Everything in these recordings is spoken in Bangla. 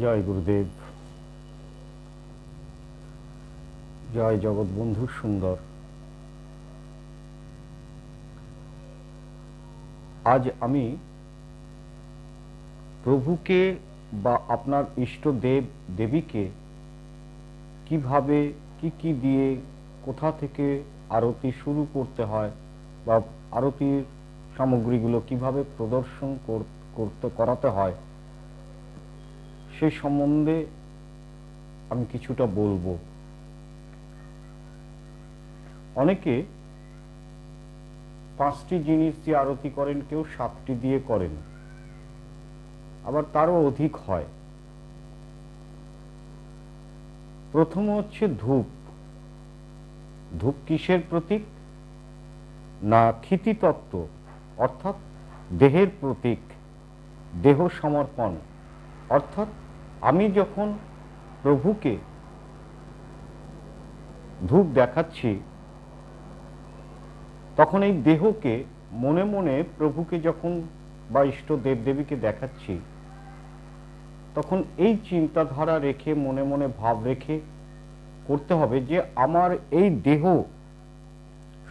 জয় গুরুদেব। জয় জগৎবন্ধু সুন্দর। আজ আমি প্রভুকে বা আপনার ইষ্ট দেব, দেবীকে কীভাবে, কি কি দিয়ে, কোথা থেকে আরতি শুরু করতে হয় বা আরতির সামগ্রীগুলো কীভাবে প্রদর্শন করতে, করাতে হয় সে সম্বন্ধে আমি কিছুটা বলব। অনেকে পাঁচটি জিনিস দিয়ে আরতি করেন, কেউ সাতটি দিয়ে করেন। আবার তারও অধিক হয়। প্রথম হচ্ছে ধূপ। ধূপ কিসের প্রতীক? না ক্ষিতিতত্ত্ব অর্থাৎ দেহের প্রতীক, দেহ সমর্পণ, অর্থাৎ আমি যখন প্রভুকে ধূপ দেখাচ্ছি, তখন এই দেহকে মনে মনে প্রভুকে যখন বা ইষ্ট দেবদেবীকে দেখাচ্ছি, তখন এই চিন্তাধারা রেখে, মনে মনে ভাব রেখে করতে হবে যে আমার এই দেহ,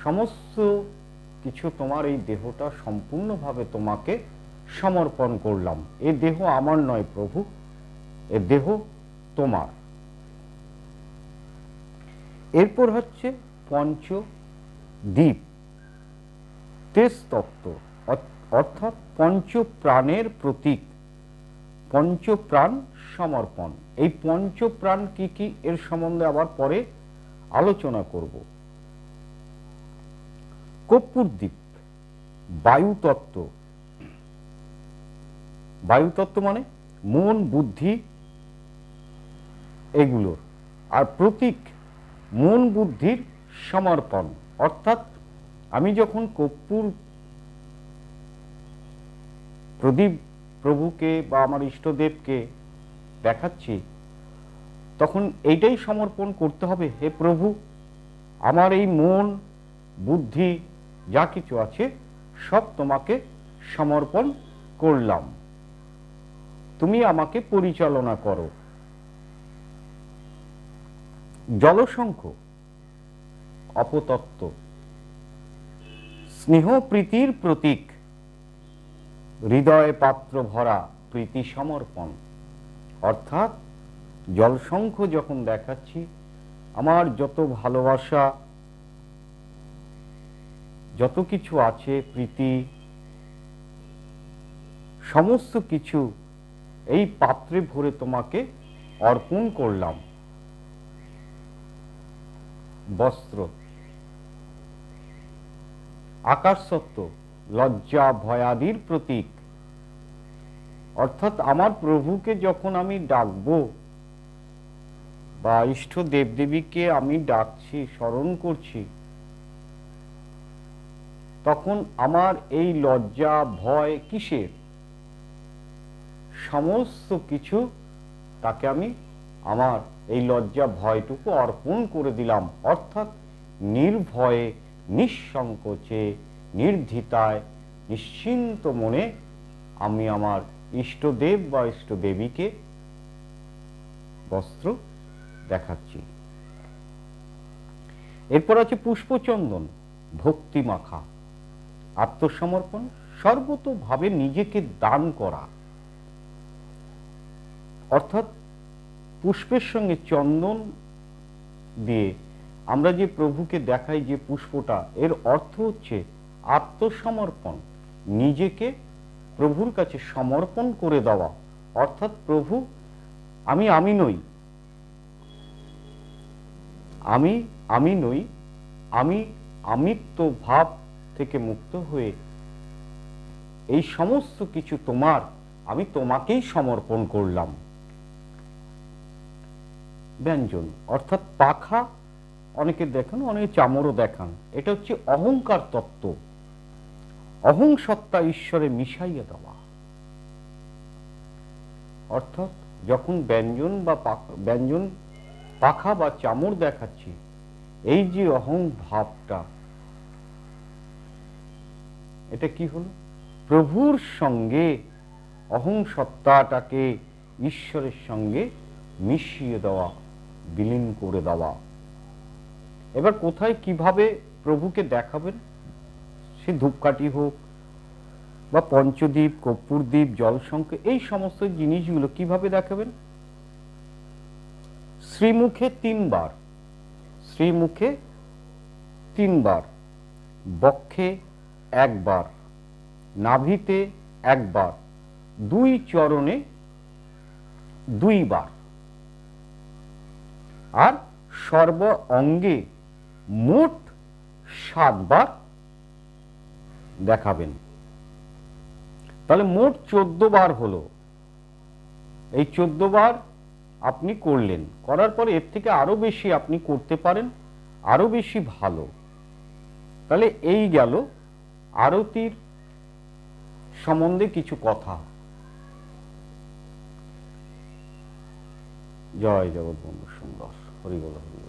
সমস্ত কিছু তোমার এই দেহটা সম্পূর্ণভাবে তোমাকে সমর্পণ করলাম। এ দেহ আমার নয় প্রভু এ দেহ তোমার। এরপর হচ্ছে পঞ্চ দ্বীপ। তেজতত্ত্ব অর্থ- অর্থাৎ পঞ্চ প্রাণের প্রতীক। পঞ্চপ্রাণ সমর্পণ। এই পঞ্চপ্রাণ কি কি? এর সম্বন্ধে আবার পরে আলোচনা করব। কর্পূর দ্বীপ বায়ুতত্ত্ব বায়ুতত্ত্ব মানে মন, বুদ্ধি এগুলোর আর প্রতীক মন বুদ্ধির সমর্পণ। অর্থাৎ আমি যখন কর্পূর প্রদীপ প্রভুকে বা আমার ইষ্টদেবকে দেখাচ্ছি, তখন এইটাই সমর্পণ করতে হবে, হে প্রভু, আমার এই মন বুদ্ধি যা কিছু আছে সব তোমাকে সমর্পণ করলাম। তুমি আমাকে পরিচালনা করো। জলসংখ্য অপতত্ত্ব, স্নেহ প্রীতির প্রতীক, হৃদয় পাত্র ভরা প্রীতি সমর্পণ। অর্থাৎ জলসংখ্য যখন দেখাচ্ছি, আমার যত ভালোবাসা, যত কিছু আছে, প্রীতি, সমস্ত কিছু এই পাত্রে ভরে তোমাকে অর্পণ করলাম। বস্ত্র, আকাশ সত্য, লজ্জা ভয়াদির প্রতীক। অর্থাৎ আমার প্রভুকে যখন আমি ডাকবো বা ইষ্ট দেবদেবীকে আমি ডাকছি, স্মরণ করছি, তখন আমার এই লজ্জা, ভয় কিসের? সমস্ত কিছু তাকে আমি আমার এই লজ্জা ভয়টুকু অর্পণ করে দিলাম। অর্থাৎ নির্ভয়ে, নিঃসংকোচে, নির্ধিতায়, নিশ্চিন্ত মনে আমি আমার ইষ্টদেব বা ইষ্টদেবীকে বস্ত্র দেখাচ্ছি। এরপর আছে পুষ্পচন্দন ভক্তি মাখা আত্মসমর্পণ, সর্বতোভাবে নিজেকে দান করা। অর্থাৎ পুষ্পের সঙ্গে চন্দন দিয়ে আমরা যে প্রভুকে দেখাই যে পুষ্পটা, এর অর্থ হচ্ছে আত্মসমর্পণ। নিজেকে প্রভুর কাছে সমর্পণ করে দেওয়া। অর্থাৎ প্রভু, আমি আমি নই। আমি আমি নই। আমি আমিত্ব ভাব থেকে মুক্ত হয়ে এই সমস্ত কিছু তোমার, আমি তোমাকেই সমর্পণ করলাম। ব্যঞ্জন। অর্থাৎ পাখা, অনেকে দেখান, অনেকে চামরও দেখান। এটা হচ্ছে অহংকার তত্ত্ব। অহং সত্তা ঈশ্বরে মিশাইয়া দেওয়া। অর্থাৎ যখন ব্যঞ্জন বা ব্যঞ্জন, পাখা বা চামর দেখাচ্ছি, এই যে অহং ভাবটা, এটা কি হলো? প্রভুর সঙ্গে অহং সত্তাটাকে ঈশ্বরের সঙ্গে মিশিয়ে দেওয়া। বিলীন করে দেওয়া। এবার কোথায় কীভাবে প্রভুকে দেখাবেন? সে ধূপকাঠি হোক বা পঞ্চদ্বীপ, কর্পূরদ্বীপ জলসংখ্য এই সমস্ত জিনিসগুলো কীভাবে দেখাবেন? শ্রীমুখে তিনবার। শ্রীমুখে তিনবার। বক্ষে একবার। নাভিতে একবার। দুই চরণে দুইবার। আর সর্ব অঙ্গে মোট সাতবার দেখাবেন। তাহলে মোট চোদ্দ বার হলো। এই চোদ্দ বার আপনি করলেন। করার পরে এর থেকে আরও বেশি আপনি করতে পারেন, আরও বেশি ভালো। তাহলে এই গেল আরতির সম্বন্ধে কিছু কথা। জয় জগৎ জগৎবন্ধু সুন্দর। 버리고 갑니다.